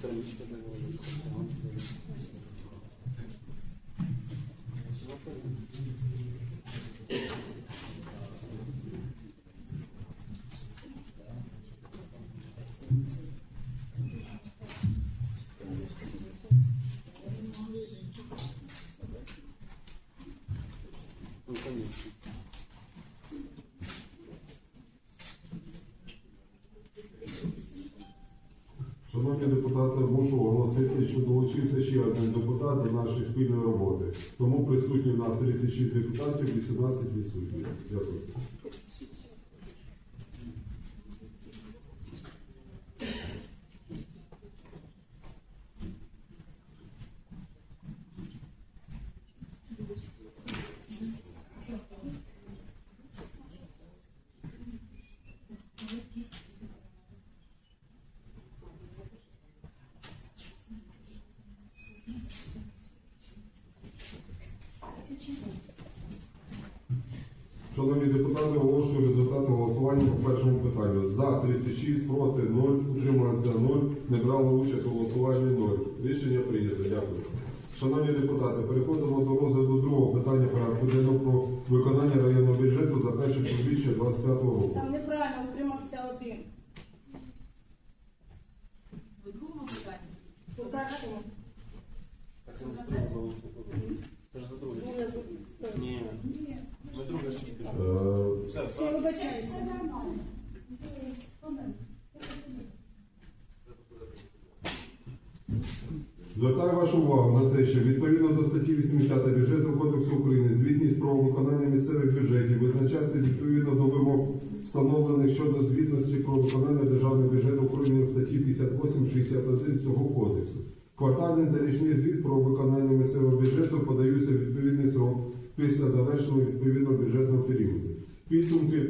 política da globalização. Não. Оголосити, що долучився ще один депутат до нашої спільної роботи. Тому присутні в нас 36 депутатів, 18 відсутні. Дякую. Шановні депутати, оголошую результати голосування по першому питанню. За 36, проти 0, утрималося 0, не брало участь у голосуванні 0. Рішення прийнято. Дякую. Шановні депутати, переходимо до розгляду другого питання порядку денного про виконання районного бюджету за перше півріччя 2025 року. Там неправильно утримався один. У другому питанні. У першому. Так, це за друге голосуємо. Це ж за друге. Ну, я тут- Ні. Ми друге ж тільки ж. Е, Все, вибачаюся. Звертаю вашу увагу на те, що відповідно до статті 80 бюджетного кодексу України звітність про виконання місцевих бюджетів визначається відповідно до вимог, встановлених щодо звітності про виконання державного бюджету України в статті 58-61 цього кодексу. Квартальний та річний звіт про виконання місцевого бюджету подаються відповідний срок після завершення відповідного бюджетного періоду. Підсумки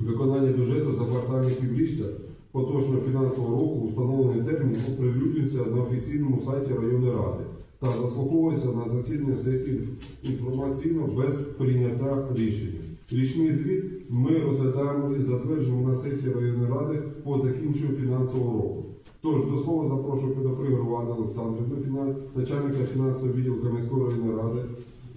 виконання бюджету за квартальне півріччя поточного фінансового року у встановлений термін оприлюднюється на офіційному сайті районної ради та заслуховується на засідання сесії інформаційно без прийняття рішення. Річний звіт ми розглядаємо і затверджуємо на сесії районної ради по закінченню фінансового року. Тож до слова запрошую Педопригору Анну Олександрівну, начальника фінансового відділу міської районної ради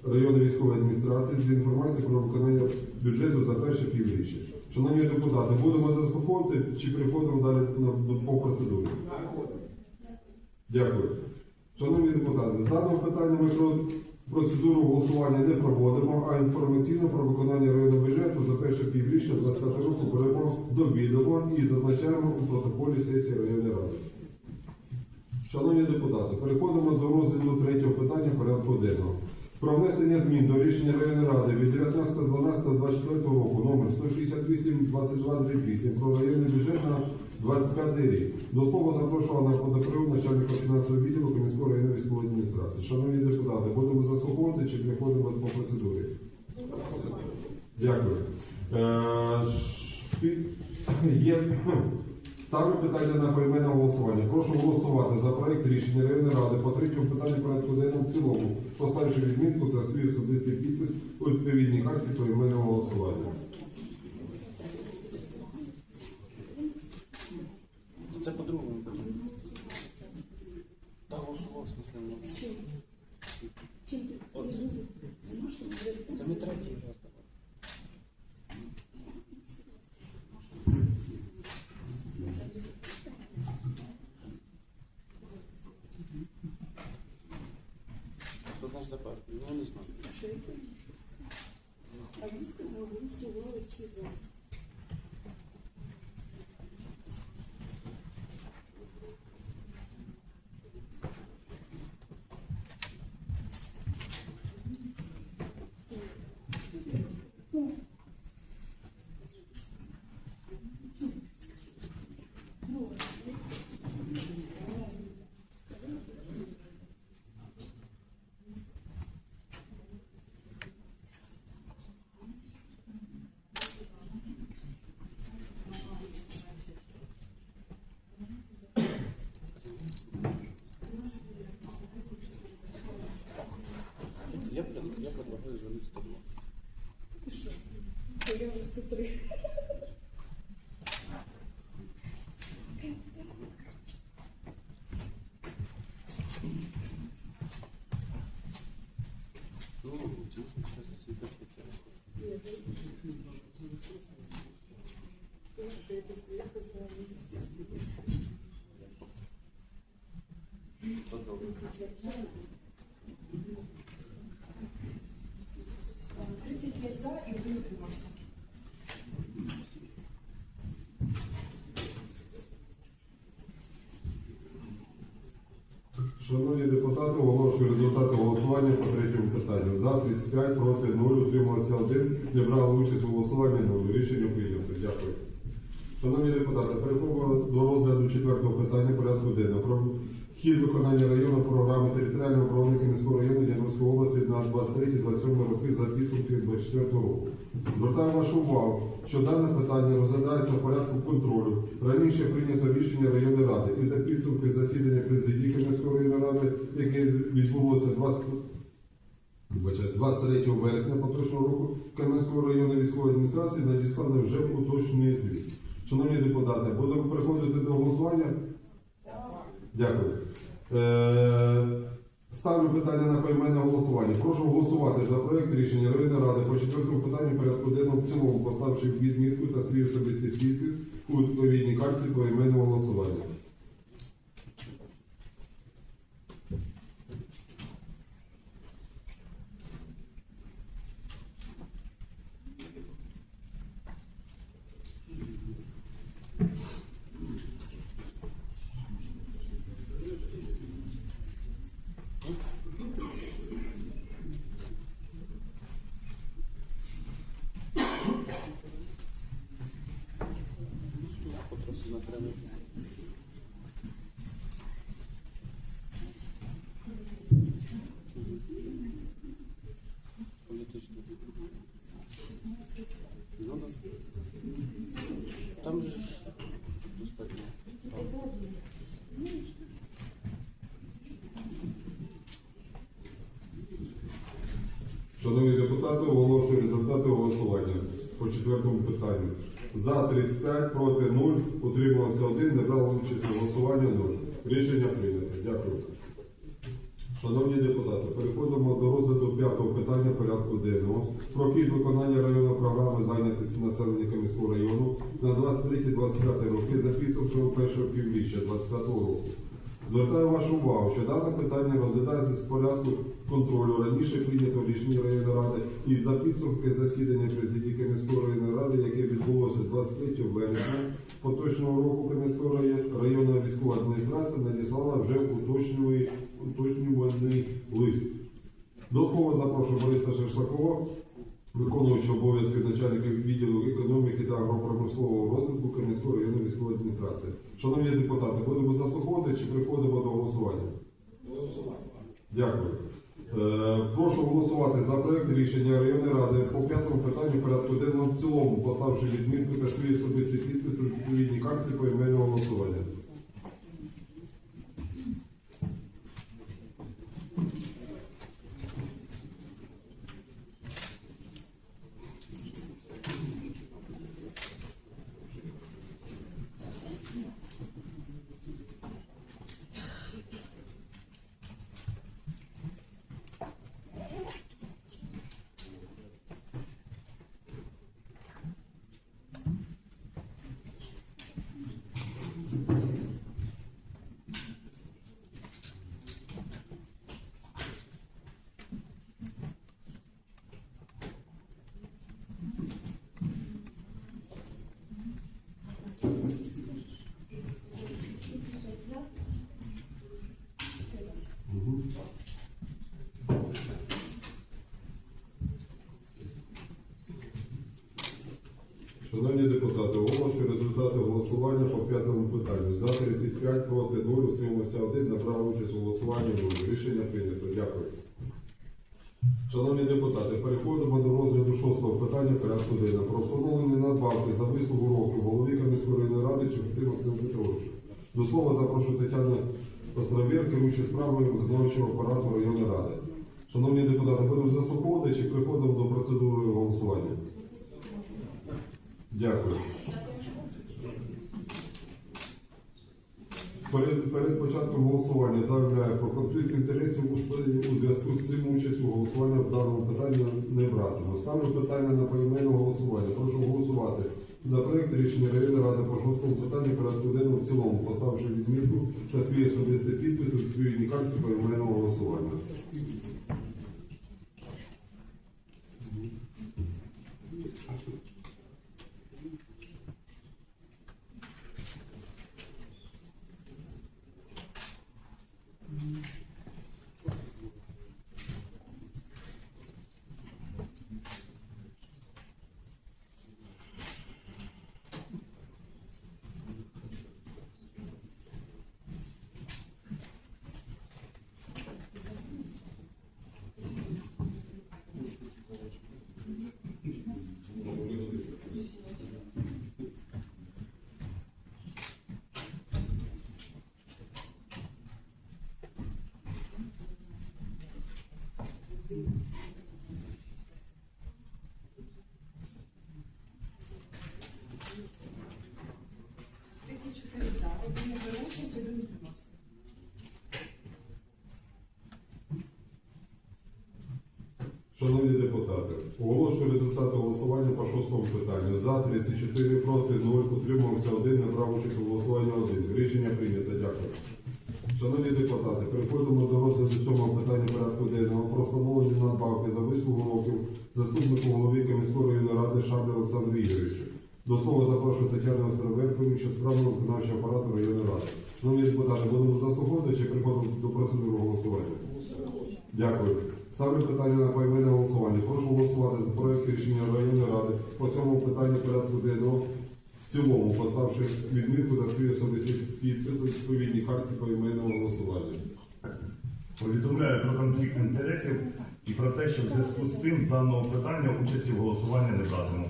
районної військової адміністрації з інформацією про виконання бюджету за перше півріччя. Шановні депутати, будемо заслуховувати чи переходимо далі по процедурі? Дякую. Шановні депутати, з даного питання ми про процедуру голосування не проводимо, а інформаційно про виконання районного бюджету за перше півріччя 2025 року беремо до відома і зазначаємо у протоколі сесії районної ради. Шановні депутати, переходимо до розгляду третього питання порядку денного. Про внесення змін до рішення районної ради від 19.12.24 року номер 168 2238 про районний бюджет на 25 рік. До слова запрошувала на подопривод начальника фінансового відділу міської районної військової адміністрації. Шановні депутати, будемо заслуховувати чи переходимо по процедурі? Дякую. Е, Є Ставлю питання на поіменне голосування. Прошу голосувати за проект рішення районної ради по третьому питанню порядку денному в цілому, поставивши відмітку та свій особистий підпис у відповідній акції поіменного голосування. Ну, не знаю. А він сказав, голосували всі за. Amen. Шановні депутати, оголошую результати голосування по третьому питанню. За 35, проти 0, утрималося 1, не брали участь у голосуванні 0. Рішення прийнято. Дякую. Шановні депутати, переходимо до розгляду четвертого питання порядку денного. Про хід виконання районної програми територіального управління міського району Дніпровської області на 23-27 роки за підсумки 24 року. Звертаю вашу увагу, що дане питання розглядається в порядку контролю. Раніше прийнято рішення районної ради і за підсумки засідання президії Кам'янської районної ради, яке відбулося 20 Вибачаюсь, 23 вересня поточного року Кам'янської районної військової адміністрації надіслали вже уточнений звіт. Шановні депутати, будемо приходити до голосування. Дякую. Ставлю питання на поіменне голосування. Прошу голосувати за проект рішення районної ради по четвертому питанню порядку денного в цілому, поставивши відмітку та свій особистий підпис у відповідній карці поіменного голосування. Там же ж достатньо. Шановні депутати, оголошую результати голосування по четвертому питанню. За 35, проти 0, утрималося 1, не брали участь у голосуванні 0. Рішення прийнято. Дякую. Шановні депутати, переходимо до розгляду п'ятого питання порядку денного про хід виконання районної програми зайнятості населення Кам'янського району на 23-25 роки за підсумками першого півріччя 25 року. Звертаю вашу увагу, що дане питання розглядається з порядку контролю. Раніше прийнято рішення районної ради і за підсумки засідання президії Кам'янської районної ради, яке відбулося 23 вересня поточного року район- районної військової адміністрації надіслала вже уточнювальний лист. До слова запрошую Бориса Шершлакова, виконуючого обов'язки начальника відділу економіки та агропромислового розвитку Кам'янської районної військової адміністрації. Шановні депутати, будемо заслуховувати чи приходимо до голосування? Дякую. Е, прошу голосувати за проект рішення районної ради по п'ятому питанню порядку денного в цілому, поставивши відмітку та свій особистий підпис у відповідній карті по іменного голосування. Мгм. Шановні депутати, оголошую результати голосування по п'ятому питанню. За 35, проти 0, утримався 1, набрав участь у голосуванні 0. Рішення прийнято. Дякую. Шановні депутати, переходимо до розгляду шостого питання порядку денного. Про встановлення надбавки за вислугу років голові Кам'янської районної ради Чепетин Максим Петровичу. До слова запрошую Тетяну Островір, керуючи справами виконавчого апарату районної ради. Шановні депутати, будемо заслуховувати чи приходимо до процедури голосування? Дякую. Перед, перед початком голосування заявляю про конфлікт інтересів у у зв'язку з цим участь у голосуванні в даному питанні не братиму. Ставлю питання на поіменне голосування. Прошу голосувати за проєкт рішення районної ради по шостому питанні порядку денного в цілому, поставивши відмітку та свій особистий підпис у відповідній карті поіменного голосування. Шановні депутати, оголошую результати голосування по шостому питанню. За 34, проти 0, утримався 1, не брав участь у голосуванні 1. Рішення прийнято. Дякую. Шановні депутати, переходимо до розгляду сьомого питання порядку денного про встановлення надбавки за вислугу років заступнику голови Кам'янської ради Шаблі Олександру Ігоровичу. До слова запрошую Тетяну Островерковича, справного виконавчого апарату районної ради. Шановні депутати, будемо заслуховувати чи переходимо до процедури голосування? Дякую. Ставлю питання на поіменне голосування. Прошу голосувати за проект рішення районної ради по цьому питанню порядку денного цілому, поставши відмітку за свій особистий підпис у відповідній карті поіменного голосування. Повідомляю про конфлікт інтересів і про те, що в зв'язку з цим даного питання участі в голосуванні не братиму.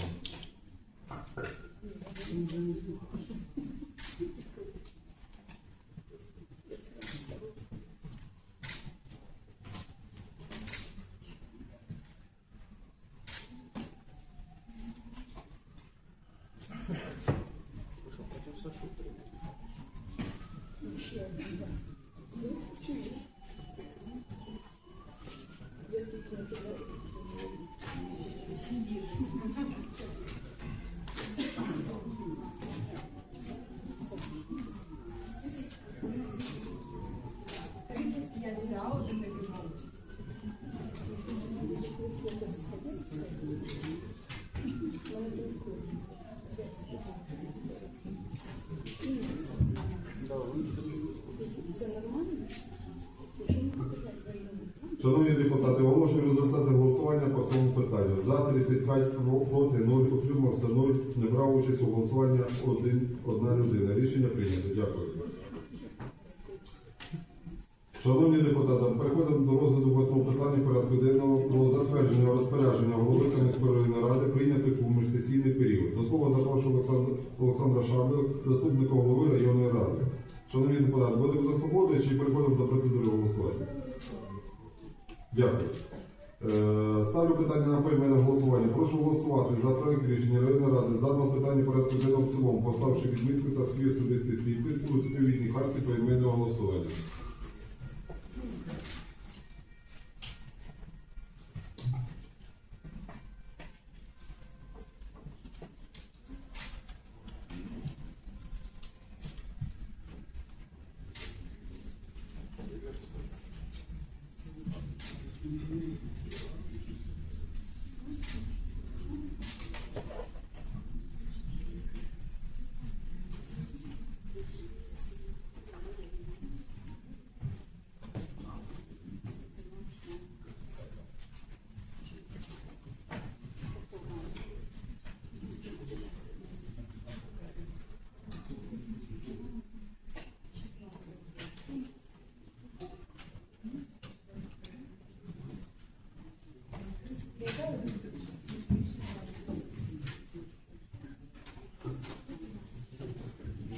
Шановні депутати, оголошую результати голосування по цьому питанню. За 35 проти 0, утримався 0, не брав участь у голосуванні 1, одна людина. Рішення прийнято. Дякую. Шановні депутати, переходимо до розгляду восьмого питання порядку денного про затвердження розпорядження голови Кам'янської районної ради прийнятих у міжсесійний період. До слова запрошую Олександра, Шаблю, заступника голови районної ради. Шановні депутати, будемо заслуховувати чи переходимо до процедури голосування? Дякую. Е, Ставлю питання на поіменне голосування. Прошу голосувати за проект рішення районної ради заданого даного питання порядку денного в цілому, поставивши відмітку та свій особистий підпис у відповідній харці поіменного голосування.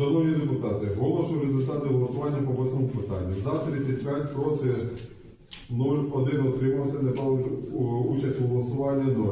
Шановні депутати, оголошую результати голосування по восьмому питанню. За 35 проти 0, 1 отримався, не брав участь у голосуванні 0.